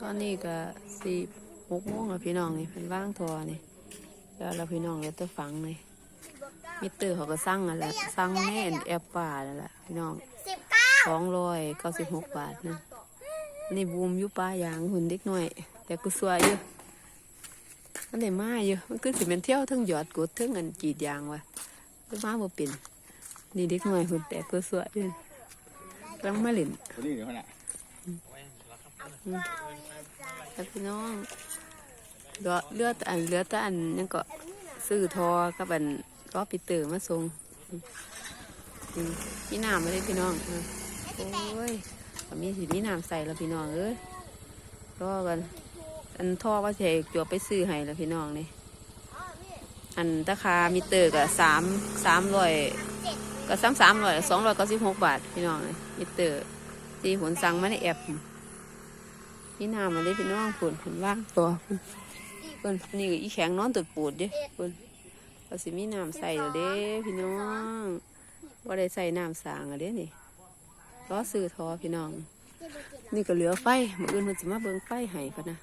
ตอนนี้ก็สี่หกโมงแล้วพี่น้องนี่เป็นว่างทอนี่แล้วเราพี่น้องเลยตัวฝังนี่มิเตอร์เขาก็สั่งอะไรสั่งแน่นแอปป่าแล้วล่ะพี่น้องสิบเก้าสองร้อยเก้าสิบหกบาทนะนี่บูมอยู่ป่ายางหุ่นเด็กหน่อย แต่กูสวยอยู่มันได้มาอยู่มันคือสิเป็นเที่ยวทั้งหยอดกดทั้งเงินกรีดยางว่ะไปมาบ่เป็นนี่เด็กหน่อยหุ่นแต่กูสวยอยู่กำลังมาเล่นตัวนี้เดี๋ยวขนาด แล้วพี่น้องเลือเลือดอันเลือแต่อันยังก็ซื้อทอกับอันก็ปิเตอร์มาส่งอืมมีน้ำมาเลยพี่น้องเออโอ้ยก็มีสิมีน้ำใส่แล้วพี่น้องเอ้ยรอกันอันท่อก็เทจวบไปซื้อให้แล้วพี่น้องนี่อันราคามิเตอร์ก็สามสามร้อยก็สามสามร้อยสองร้อยเก้าสิบหกบาทพี่น้องนี่มิเตอร์ที่ผลสั่งมาในแอป นี่น้ำมาได้พี่น้องฝนฝนว่างตัวฝนนี่ก็อีแข็งนอนตึกปูดเด้ฝนก็สิมีน้ำใส่เด้พี่น้องว่าได้ใส่น้ำสางอะเด้นี่ล้อซื้อทอพี่น้อง นี่ก็เหลือไฟมืออื่นมันสิมาเบิ่งไฟให้พะนะ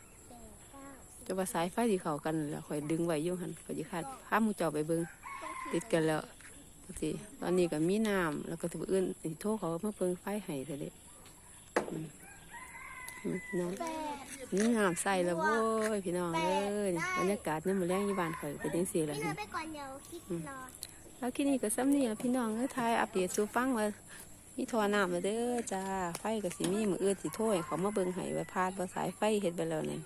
จะว่าสายไฟที่เขากันแล้วคอยดึงไว้ยู่งหันคอยจิคาดพามูจอไปเบิ่งติดกันแล้วสิตอนนี้ก็มีน้ำแล้วก็ถืออื่นสิโทรเขาเมาเบิ่งไฟให้เถอะเด้ อืมอืมน้องแปดนี่น้ำใส่แล้วโว้ยพี่น้องเอ้ยบรรยากาศนี่มันแรงยี่บ้านข่อยเป็นยังสี่แล้วพี่เธอไปก่อนเดี๋ยวคิดรอแล้วที่นี่ก็ซ้ำนี่ล่ะพี่น้องเอ้ยทายอัปเดตสู่ฟังว่ามีทอน้ำมาเด้อจ้าไฟกับสีมีมืออื่นสีถ้วยเขามาเบิ่งให้ไว้พาดว่าสายไฟเฮ็ดไปแล้วเนี่ย